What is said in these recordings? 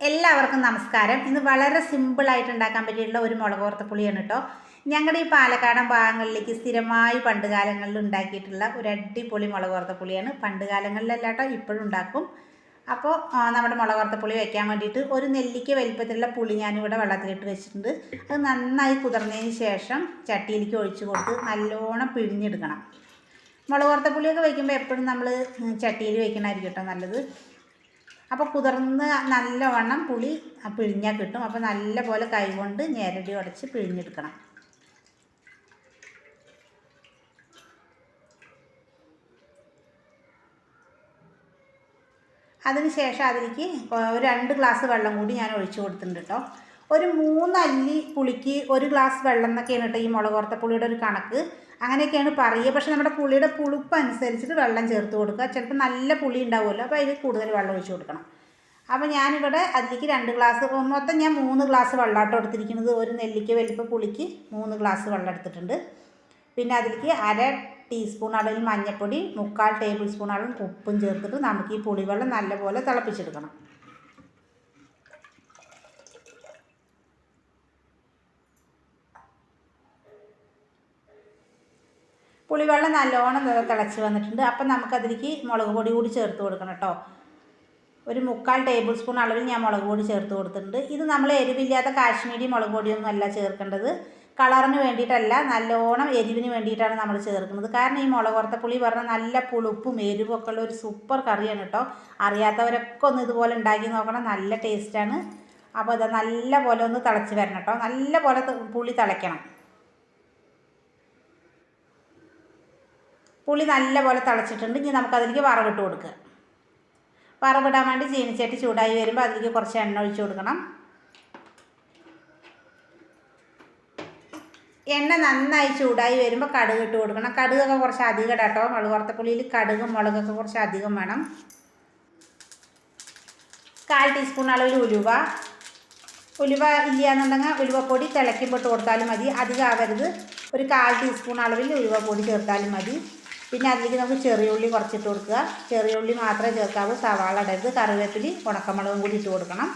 എല്ലാവർക്കും നമസ്കാരം. ഇന്ന് വളരെ സിമ്പിളായിട്ട് ഉണ്ടാക്കാൻ പറ്റിയിട്ടുള്ള ഒരു മുളക് വറുത്ത പുളിയാണ് കേട്ടോ ഞങ്ങളുടെ ഈ പാലക്കാടൻ ഭാഗങ്ങളിലേക്ക് സ്ഥിരമായി പണ്ട് കാലങ്ങളിൽ ഉണ്ടാക്കിയിട്ടുള്ള ഒരു അടിപൊളി മുളക് വറുത്ത പുളിയാണ്. പണ്ട് കാലങ്ങളിലല്ല കേട്ടോ ഇപ്പോഴും ഉണ്ടാക്കും. അപ്പോൾ നമ്മുടെ മുളക് വറുത്ത പുളി വയ്ക്കാൻ വേണ്ടിയിട്ട് ഒരു നെല്ലിക്ക വലിപ്പത്തിലുള്ള പുളി ഞാനിവിടെ വെള്ളത്തിലിട്ട് വെച്ചിട്ടുണ്ട്. അത് നന്നായി കുതിർന്നതിന് ശേഷം ചട്ടിയിലേക്ക് ഒഴിച്ച് കൊടുത്ത് നല്ലോണം പിഴിഞ്ഞെടുക്കണം. മുളക് വറുത്ത പുളിയൊക്കെ വയ്ക്കുമ്പോൾ എപ്പോഴും നമ്മൾ ചട്ടിയിൽ വയ്ക്കണമായിരിക്കും കേട്ടോ നല്ലത്. അപ്പോൾ കുതിർന്ന് നല്ലവണ്ണം പുളി പിഴിഞ്ഞാൽ കിട്ടും. അപ്പോൾ നല്ല പോലെ കൈകൊണ്ട് ഞെരടി ഉടച്ച് പിഴിഞ്ഞെടുക്കണം. അതിന് ശേഷം അതിലേക്ക് ഒരു രണ്ട് ഗ്ലാസ് വെള്ളം കൂടി ഞാൻ ഒഴിച്ചു കൊടുത്തിട്ടുണ്ട് കേട്ടോ ഒരു മൂന്നല്ലി പുളിക്ക് ഒരു ഗ്ലാസ് വെള്ളം എന്നൊക്കെയാണ് കേട്ടോ ഈ മുളക് പുളിയുടെ ഒരു കണക്ക്. അങ്ങനെയൊക്കെയാണ് പറയുക. പക്ഷേ നമ്മുടെ പുളിയുടെ പുളിപ്പ് അനുസരിച്ചിട്ട് വെള്ളം ചേർത്ത് കൊടുക്കുക. ചിലപ്പോൾ നല്ല പുളി ഉണ്ടാവുമല്ലോ. അപ്പോൾ അതിൽ കൂടുതൽ വെള്ളം ഒഴിച്ച് കൊടുക്കണം. അപ്പോൾ ഞാനിവിടെ അതിലേക്ക് രണ്ട് ഗ്ലാസ് മൊത്തം ഞാൻ മൂന്ന് ഗ്ലാസ് വെള്ളമാട്ടോ എടുത്തിരിക്കുന്നത്. ഒരു നെല്ലിക്ക വലിപ്പ പുളിക്ക് മൂന്ന് ഗ്ലാസ് വെള്ളം എടുത്തിട്ടുണ്ട്. പിന്നെ അതിലേക്ക് അര ടീസ്പൂൺ അളവിൽ മഞ്ഞൾപ്പൊടി മുക്കാൽ ടേബിൾ സ്പൂൺ അളവിൽ ഉപ്പും ചേർത്തിട്ട് നമുക്ക് ഈ പുളിവെള്ളം നല്ലപോലെ തിളപ്പിച്ചെടുക്കണം. പുളിവെള്ളം നല്ലോണം തിളച്ച് വന്നിട്ടുണ്ട്. അപ്പം നമുക്കതിലേക്ക് മുളക് പൊടി കൂടി ചേർത്ത് കൊടുക്കണം കേട്ടോ. ഒരു മുക്കാൽ ടേബിൾ സ്പൂൺ അളവിൽ ഞാൻ മുളക് പൊടി ചേർത്ത് കൊടുത്തിട്ടുണ്ട്. ഇത് നമ്മൾ എരിവില്ലാത്ത കാശ്മീരി മുളക് പൊടിയൊന്നും അല്ല ചേർക്കേണ്ടത്. കളറിന് വേണ്ടിയിട്ടല്ല നല്ലോണം എരിവിന് വേണ്ടിയിട്ടാണ് നമ്മൾ ചേർക്കുന്നത്. കാരണം ഈ മുളക് വറുത്ത പുളി പറഞ്ഞാൽ നല്ല പുളിപ്പും എരിവും ഒക്കെ ഉള്ള ഒരു സൂപ്പർ കറിയാണ് കേട്ടോ. അറിയാത്തവരൊക്കെ ഒന്ന് ഇതുപോലെ ഉണ്ടാക്കി നോക്കണം. നല്ല ടേസ്റ്റാണ് അപ്പോൾ ഇത് നല്ല പോലെ ഒന്ന് തിളച്ച് വരണം കേട്ടോ. നല്ല പോലെ പുളി തിളയ്ക്കണം. പുളി നല്ലപോലെ തിളച്ചിട്ടുണ്ട്. ഇനി നമുക്കതിലേക്ക് വറവിട്ട് കൊടുക്കുക. വറവിടാൻ വേണ്ടി ചീനിച്ചട്ടി ചൂടായി വരുമ്പോൾ അതിലേക്ക് കുറച്ച് എണ്ണ ഒഴിച്ച് കൊടുക്കണം. എണ്ണ നന്നായി ചൂടായി വരുമ്പോൾ കടുക് ഇട്ട് കൊടുക്കണം. കടുകൊക്കെ കുറച്ച് അധികം ഇടാട്ടോ മുളക് വറുത്തപ്പുള്ളിയിൽ കടുകും മുളകൊക്കെ കുറച്ച് അധികം വേണം. കാൽ ടീസ്പൂൺ അളവിൽ ഉലുവ. ഉലുവ ഇല്ല എന്നുണ്ടെങ്കിൽ ഉലുവപ്പൊടി തിളയ്ക്കുമ്പോൾ ഇട്ട് കൊടുത്താലും മതി. അധികം ആവരുത്. ഒരു കാൽ ടീസ്പൂൺ അളവിൽ ഉലുവപ്പൊടി ചേർത്താലും മതി. പിന്നെ അതിലേക്ക് നമുക്ക് ചെറിയ ഉള്ളി കുറച്ചിട്ട് കൊടുക്കുക. ചെറിയ ഉള്ളി മാത്രമേ ചേർക്കാവൂ. സവാള ഇടരുത്. കറിവേപ്പിലി ഉണക്കമുളകും കൂടി ഇട്ട് കൊടുക്കണം.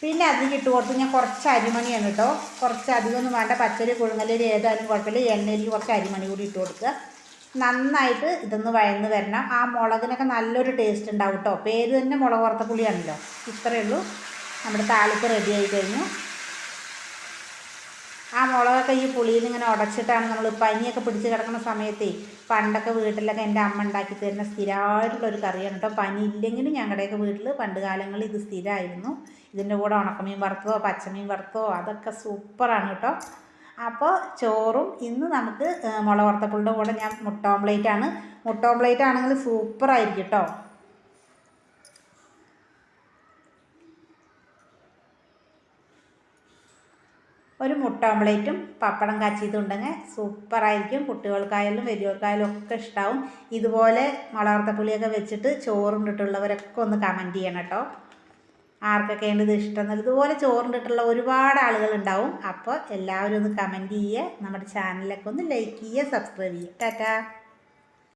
പിന്നെ അതിലേക്ക് ഇട്ട് കൊടുത്ത് ഞാൻ കുറച്ച് അരിമണിയാണ് കേട്ടോ. കുറച്ച് അധികമൊന്നും വേണ്ട. പച്ചരി കുഴുങ്ങലരി ഏതായാലും കുഴപ്പമില്ല. എണ്ണയിലേക്ക് കുറച്ച് അരിമണി കൂടി ഇട്ട് കൊടുക്കുക. നന്നായിട്ട് ഇതൊന്ന് വഴന്ന് വരണം. ആ മുളകിനൊക്കെ നല്ലൊരു ടേസ്റ്റ് ഉണ്ടാവും കേട്ടോ. പേര് തന്നെ മുളക് വറുത്ത പുളിയാണല്ലോ. ഇത്രയേ ഉള്ളൂ. നമ്മുടെ താളിപ്പ് റെഡി ആയി കഴിഞ്ഞു. ആ മുളകൊക്കെ ഈ പുളിയിൽ ഇങ്ങനെ ഉടച്ചിട്ടാണ് നമ്മൾ പനിയൊക്കെ പിടിച്ച് കിടക്കുന്ന സമയത്തേ പണ്ടൊക്കെ വീട്ടിലൊക്കെ എന്റെ അമ്മ ഉണ്ടാക്കി തരുന്ന സ്ഥിരമായിട്ടുള്ള ഒരു കറിയാണ് കേട്ടോ. പനി ഇല്ലെങ്കിലും ഞങ്ങളുടെയൊക്കെ വീട്ടിൽ പണ്ട് കാലങ്ങളിൽ ഇത് സ്ഥിരമായിരുന്നു. ഇതിന്റെ കൂടെ ഉണക്കമീൻ വറുത്തോ പച്ചമീൻ വറുത്തോ അതൊക്കെ സൂപ്പറാണ് കേട്ടോ. അപ്പോൾ ചോറും ഇന്ന് നമുക്ക് മുളക് വറുത്തപ്പുളിന്റെ കൂടെ ഞാൻ മുട്ട ഓംപ്ലേറ്റ് ആണ് മുട്ട ഓംപ്ലേറ്റ് ആണെങ്കിൽ സൂപ്പറായിരിക്കും കേട്ടോ. ഒരു മുട്ട ഓംലേറ്റും പപ്പടം കാച്ചിയതുണ്ടെങ്കിൽ സൂപ്പറായിരിക്കും. കുട്ടികൾക്കായാലും വലിയവർക്കായാലും ഒക്കെ ഇഷ്ടമാവും ഇതുപോലെ മുളകർത്ത പുളിയൊക്കെ വെച്ചിട്ട് ചോറുണ്ടിട്ടുള്ളവരൊക്കെ ഒന്ന് കമന്റ് ചെയ്യണം കേട്ടോ. ആർക്കൊക്കെയാണ് ഇത് ഇഷ്ടം ഇതുപോലെ ചോറുണ്ടിട്ടുള്ള ഒരുപാട് ആളുകൾ ഉണ്ടാവും. അപ്പോൾ എല്ലാവരും ഒന്ന് കമന്റ് ചെയ്യുക. നമ്മുടെ ചാനലൊക്കെ ഒന്ന് ലൈക്ക് ചെയ്യുക സബ്സ്ക്രൈബ് ചെയ്യുക. ടാറ്റാ.